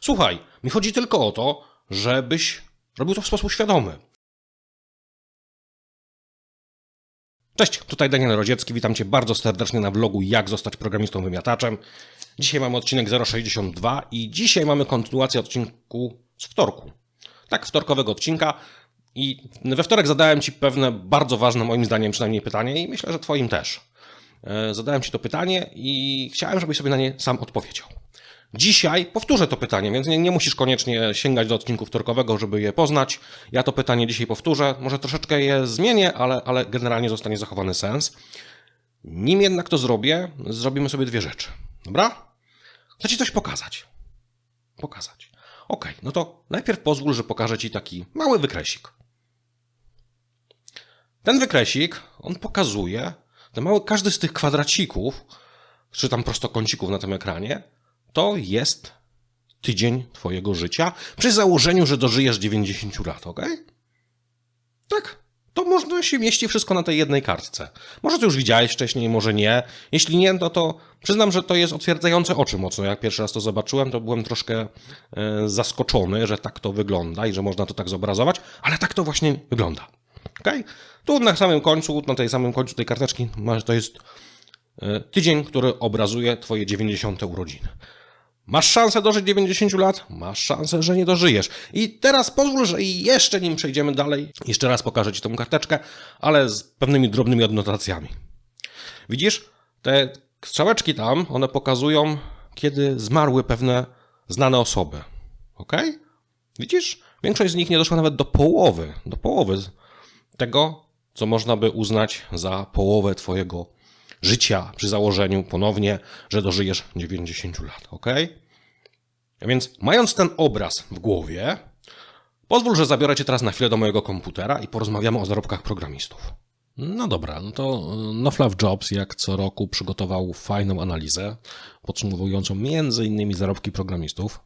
Słuchaj, mi chodzi tylko o to, żebyś robił to w sposób świadomy. Cześć, tutaj Daniel Rodziecki, witam Cię bardzo serdecznie na vlogu Jak zostać programistą wymiataczem. Dzisiaj mamy odcinek 062 i dzisiaj mamy kontynuację odcinku z wtorku. Tak, wtorkowego odcinka. I we wtorek zadałem Ci pewne bardzo ważne, moim zdaniem przynajmniej pytanie i myślę, że Twoim też. E, Zadałem Ci to pytanie i chciałem, żebyś sobie na nie sam odpowiedział. Dzisiaj powtórzę to pytanie, więc nie, nie musisz koniecznie sięgać do odcinku wtorkowego, żeby je poznać. Ja to pytanie dzisiaj powtórzę. Może troszeczkę je zmienię, ale, ale generalnie zostanie zachowany sens. Nim jednak to zrobię, zrobimy sobie dwie rzeczy. Dobra? Chcę Ci coś pokazać. Pokazać. Ok, no to najpierw pozwól, że pokażę Ci taki mały wykresik. Ten wykresik, on pokazuje, ten mały, każdy z tych kwadracików, czy tam prostokącików na tym ekranie, to jest tydzień Twojego życia, przy założeniu, że dożyjesz 90 lat, ok? Tak, to można się mieści wszystko na tej jednej kartce. Może to już widziałeś wcześniej, może nie. Jeśli nie, no to przyznam, że to jest otwierdzające oczy mocno. Jak pierwszy raz to zobaczyłem, to byłem troszkę e, zaskoczony, że tak to wygląda i że można to tak zobrazować, ale tak to właśnie wygląda. ok? Tu na samym końcu, na tej samym końcu tej karteczki, to jest e, tydzień, który obrazuje Twoje 90 urodziny. Masz szansę dożyć 90 lat, masz szansę, że nie dożyjesz. I teraz pozwól, że jeszcze nim przejdziemy dalej, jeszcze raz pokażę Ci tą karteczkę, ale z pewnymi drobnymi adnotacjami. Widzisz, te strzałeczki tam, one pokazują, kiedy zmarły pewne znane osoby. Ok? Widzisz? Większość z nich nie doszła nawet do połowy, do połowy tego, co można by uznać za połowę Twojego życia przy założeniu ponownie, że dożyjesz 90 lat, ok? A więc, mając ten obraz w głowie, pozwól, że zabiorę Cię teraz na chwilę do mojego komputera i porozmawiamy o zarobkach programistów. No dobra, no to y, Noflav Jobs jak co roku przygotował fajną analizę podsumowującą innymi zarobki programistów.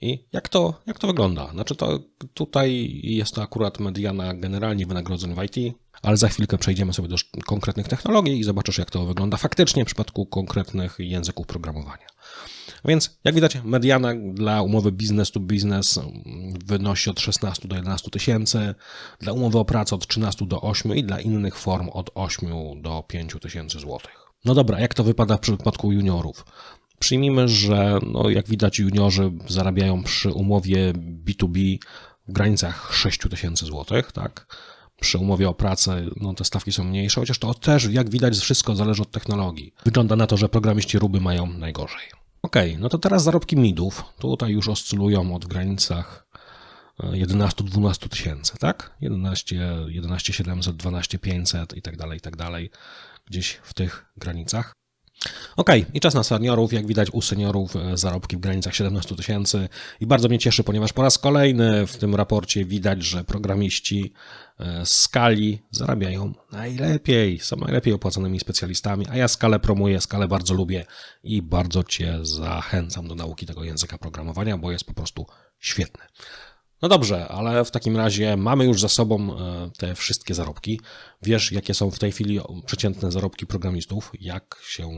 I jak to, jak to wygląda? Znaczy to tutaj jest to akurat mediana generalnie wynagrodzeń w IT, ale za chwilkę przejdziemy sobie do konkretnych technologii i zobaczysz jak to wygląda faktycznie w przypadku konkretnych języków programowania. Więc jak widać mediana dla umowy business to business mm, wynosi od 16 do 11 tysięcy, dla umowy o pracę od 13 do 8 i dla innych form od 8 do 5 tysięcy złotych. No dobra, jak to wypada w przypadku juniorów? Przyjmijmy, że no, jak widać juniorzy zarabiają przy umowie B2B w granicach 6 tysięcy złotych, tak? Przy umowie o pracę no, te stawki są mniejsze, chociaż to też, jak widać, wszystko zależy od technologii. Wygląda na to, że programiści Ruby mają najgorzej. Okej, no to teraz zarobki midów. Tutaj już oscylują od granicach 11-12 tysięcy, tak? 11, 11 700, 12 500 i tak dalej, i tak dalej. Gdzieś w tych granicach. Okej, i czas na seniorów. Jak widać u seniorów e, zarobki w granicach 17 tysięcy i bardzo mnie cieszy, ponieważ po raz kolejny w tym raporcie widać, że programiści e, skali zarabiają najlepiej, są najlepiej opłacanymi specjalistami, a ja skalę promuję, skalę bardzo lubię i bardzo Cię zachęcam do nauki tego języka programowania, bo jest po prostu świetny. No dobrze, ale w takim razie mamy już za sobą e, te wszystkie zarobki. Wiesz, jakie są w tej chwili przeciętne zarobki programistów, jak się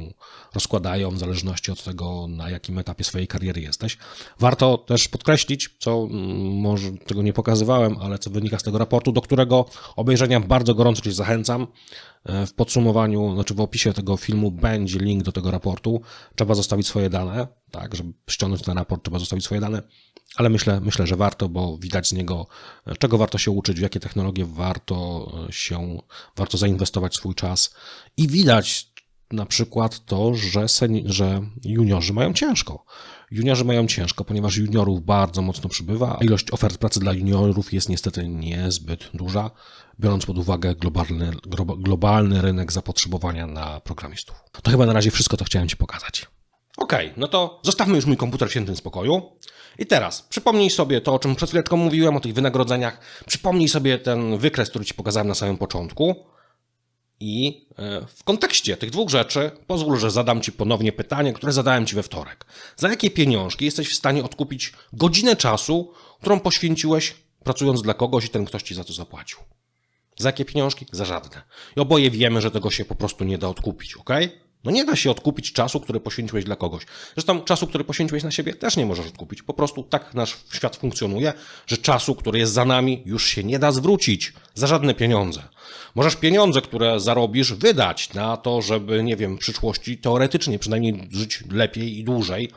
rozkładają w zależności od tego, na jakim etapie swojej kariery jesteś. Warto też podkreślić, co mm, może tego nie pokazywałem, ale co wynika z tego raportu, do którego obejrzenia bardzo gorąco Cię zachęcam. E, W podsumowaniu, znaczy w opisie tego filmu będzie link do tego raportu. Trzeba zostawić swoje dane, tak, żeby ściągnąć ten raport, trzeba zostawić swoje dane, ale myślę, myślę, że warto, bo widać z niego, e, czego warto się uczyć, w jakie technologie warto e, się, warto zainwestować swój czas i widać na przykład to, że, seni- że juniorzy mają ciężko. Juniorzy mają ciężko, ponieważ juniorów bardzo mocno przybywa, a ilość ofert pracy dla juniorów jest niestety niezbyt duża, biorąc pod uwagę globalny, glo- globalny rynek zapotrzebowania na programistów. To chyba na razie wszystko, to chciałem Ci pokazać. Okej, no to zostawmy już mój komputer w świętym spokoju. I teraz przypomnij sobie to, o czym przed chwileczką mówiłem, o tych wynagrodzeniach. Przypomnij sobie ten wykres, który Ci pokazałem na samym początku. I e, w kontekście tych dwóch rzeczy pozwól, że zadam Ci ponownie pytanie, które zadałem Ci we wtorek. Za jakie pieniążki jesteś w stanie odkupić godzinę czasu, którą poświęciłeś pracując dla kogoś i ten ktoś Ci za to zapłacił? Za jakie pieniążki? Za żadne. I oboje wiemy, że tego się po prostu nie da odkupić, ok? No nie da się odkupić czasu, który poświęciłeś dla kogoś. Zresztą czasu, który poświęciłeś na siebie, też nie możesz odkupić. Po prostu tak nasz świat funkcjonuje, że czasu, który jest za nami, już się nie da zwrócić za żadne pieniądze. Możesz pieniądze, które zarobisz, wydać na to, żeby, nie wiem, w przyszłości teoretycznie przynajmniej żyć lepiej i dłużej,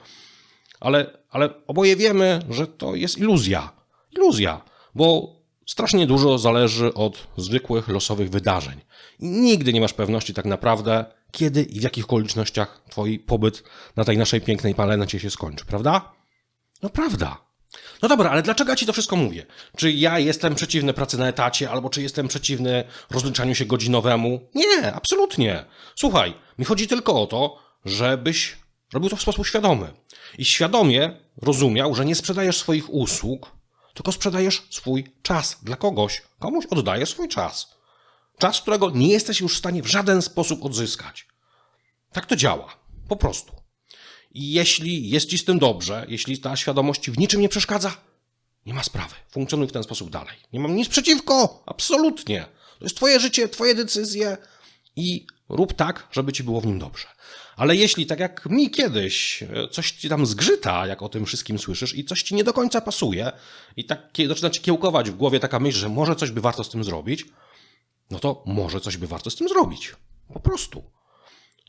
ale, ale oboje wiemy, że to jest iluzja. Iluzja, bo strasznie dużo zależy od zwykłych losowych wydarzeń. Nigdy nie masz pewności tak naprawdę, kiedy i w jakich okolicznościach twój pobyt na tej naszej pięknej planecie się skończy, prawda? No prawda. No dobra, ale dlaczego ja ci to wszystko mówię? Czy ja jestem przeciwny pracy na etacie, albo czy jestem przeciwny rozliczaniu się godzinowemu? Nie, absolutnie. Słuchaj, mi chodzi tylko o to, żebyś robił to w sposób świadomy. I świadomie rozumiał, że nie sprzedajesz swoich usług, tylko sprzedajesz swój czas dla kogoś. Komuś oddajesz swój czas. Czas, którego nie jesteś już w stanie w żaden sposób odzyskać. Tak to działa. Po prostu. I jeśli jest ci z tym dobrze, jeśli ta świadomość ci w niczym nie przeszkadza, nie ma sprawy. Funkcjonuj w ten sposób dalej. Nie mam nic przeciwko. Absolutnie. To jest twoje życie, twoje decyzje i rób tak, żeby ci było w nim dobrze. Ale jeśli, tak jak mi kiedyś, coś ci tam zgrzyta, jak o tym wszystkim słyszysz, i coś ci nie do końca pasuje, i tak zaczyna ci kiełkować w głowie taka myśl, że może coś by warto z tym zrobić, no to może coś by warto z tym zrobić. Po prostu.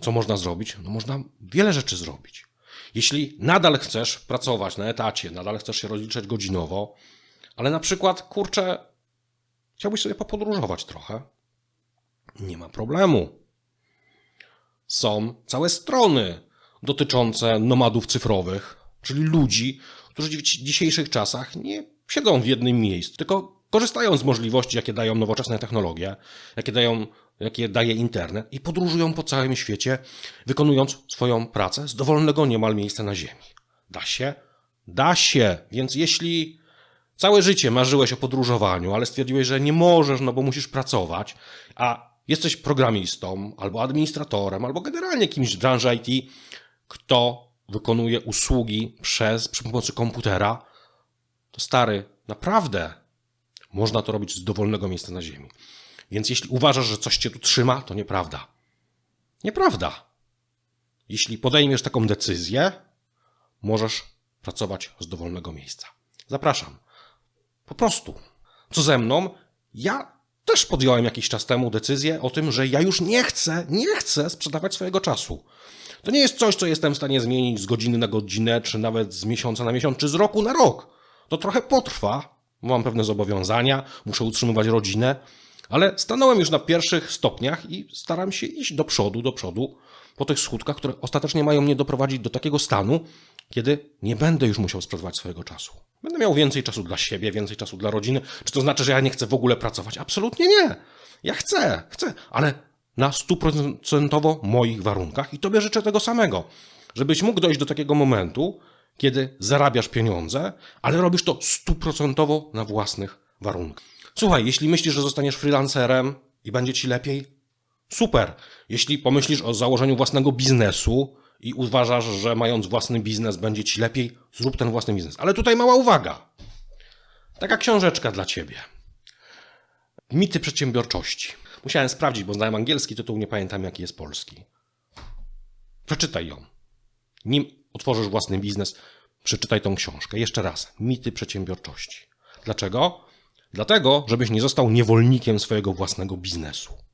Co można zrobić? No można wiele rzeczy zrobić. Jeśli nadal chcesz pracować na etacie, nadal chcesz się rozliczać godzinowo, ale na przykład, kurczę, chciałbyś sobie popodróżować trochę, nie ma problemu. Są całe strony dotyczące nomadów cyfrowych, czyli ludzi, którzy w dzisiejszych czasach nie siedzą w jednym miejscu, tylko korzystają z możliwości, jakie dają nowoczesne technologie, jakie, dają, jakie daje internet i podróżują po całym świecie, wykonując swoją pracę z dowolnego niemal miejsca na Ziemi. Da się? Da się. Więc jeśli całe życie marzyłeś o podróżowaniu, ale stwierdziłeś, że nie możesz, no bo musisz pracować, a jesteś programistą, albo administratorem, albo generalnie kimś z branży IT, kto wykonuje usługi przez, przy pomocy komputera, to stary, naprawdę można to robić z dowolnego miejsca na Ziemi. Więc jeśli uważasz, że coś cię tu trzyma, to nieprawda. Nieprawda. Jeśli podejmiesz taką decyzję, możesz pracować z dowolnego miejsca. Zapraszam. Po prostu. Co ze mną? Ja też podjąłem jakiś czas temu decyzję o tym, że ja już nie chcę, nie chcę sprzedawać swojego czasu. To nie jest coś, co jestem w stanie zmienić z godziny na godzinę, czy nawet z miesiąca na miesiąc, czy z roku na rok. To trochę potrwa, mam pewne zobowiązania, muszę utrzymywać rodzinę, ale stanąłem już na pierwszych stopniach i staram się iść do przodu, do przodu, po tych skutkach, które ostatecznie mają mnie doprowadzić do takiego stanu, kiedy nie będę już musiał sprzedawać swojego czasu. Będę miał więcej czasu dla siebie, więcej czasu dla rodziny. Czy to znaczy, że ja nie chcę w ogóle pracować? Absolutnie nie. Ja chcę, chcę, ale na stuprocentowo moich warunkach i tobie życzę tego samego. Żebyś mógł dojść do takiego momentu, kiedy zarabiasz pieniądze, ale robisz to stuprocentowo na własnych warunkach. Słuchaj, jeśli myślisz, że zostaniesz freelancerem i będzie ci lepiej, super. Jeśli pomyślisz o założeniu własnego biznesu i uważasz, że mając własny biznes będzie ci lepiej, zrób ten własny biznes. Ale tutaj mała uwaga. Taka książeczka dla ciebie. Mity przedsiębiorczości. Musiałem sprawdzić, bo znałem angielski tytuł, nie pamiętam jaki jest polski. Przeczytaj ją. Nim otworzysz własny biznes, przeczytaj tą książkę. Jeszcze raz. Mity przedsiębiorczości. Dlaczego? Dlatego, żebyś nie został niewolnikiem swojego własnego biznesu.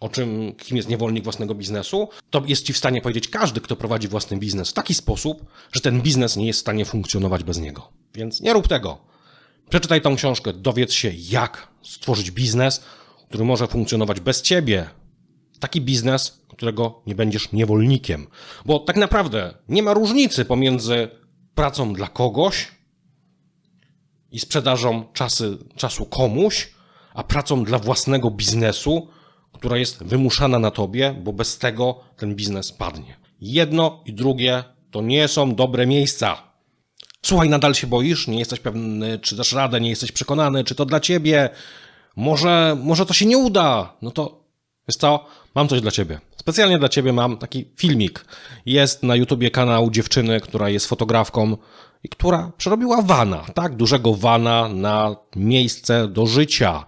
O czym, kim jest niewolnik własnego biznesu? To jest ci w stanie powiedzieć każdy, kto prowadzi własny biznes w taki sposób, że ten biznes nie jest w stanie funkcjonować bez niego. Więc nie rób tego. Przeczytaj tą książkę, dowiedz się, jak stworzyć biznes, który może funkcjonować bez ciebie. Taki biznes, którego nie będziesz niewolnikiem. Bo tak naprawdę nie ma różnicy pomiędzy pracą dla kogoś i sprzedażą czasy, czasu komuś, a pracą dla własnego biznesu, która jest wymuszana na tobie, bo bez tego ten biznes padnie. Jedno i drugie to nie są dobre miejsca. Słuchaj, nadal się boisz, nie jesteś pewny, czy dasz radę, nie jesteś przekonany, czy to dla ciebie. Może, może to się nie uda. No to, wiesz co, mam coś dla ciebie. Specjalnie dla ciebie mam taki filmik. Jest na YouTubie kanał dziewczyny, która jest fotografką i która przerobiła wana, tak, dużego wana na miejsce do życia.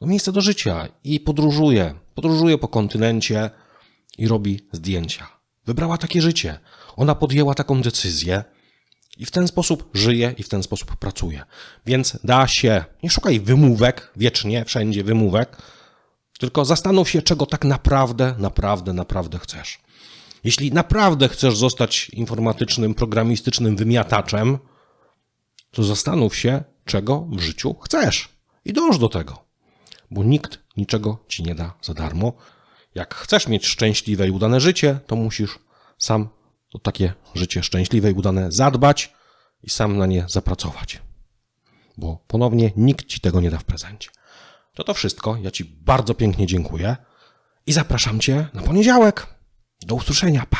No miejsce do życia i podróżuje. Podróżuje po kontynencie i robi zdjęcia. Wybrała takie życie. Ona podjęła taką decyzję i w ten sposób żyje i w ten sposób pracuje. Więc da się. Nie szukaj wymówek, wiecznie, wszędzie wymówek, tylko zastanów się, czego tak naprawdę, naprawdę, naprawdę chcesz. Jeśli naprawdę chcesz zostać informatycznym, programistycznym wymiataczem, to zastanów się, czego w życiu chcesz i dąż do tego, bo nikt niczego ci nie da za darmo. Jak chcesz mieć szczęśliwe i udane życie, to musisz sam o takie życie szczęśliwe i udane zadbać i sam na nie zapracować. Bo ponownie nikt ci tego nie da w prezencie. To to wszystko. Ja ci bardzo pięknie dziękuję i zapraszam cię na poniedziałek. Do usłyszenia. Pa!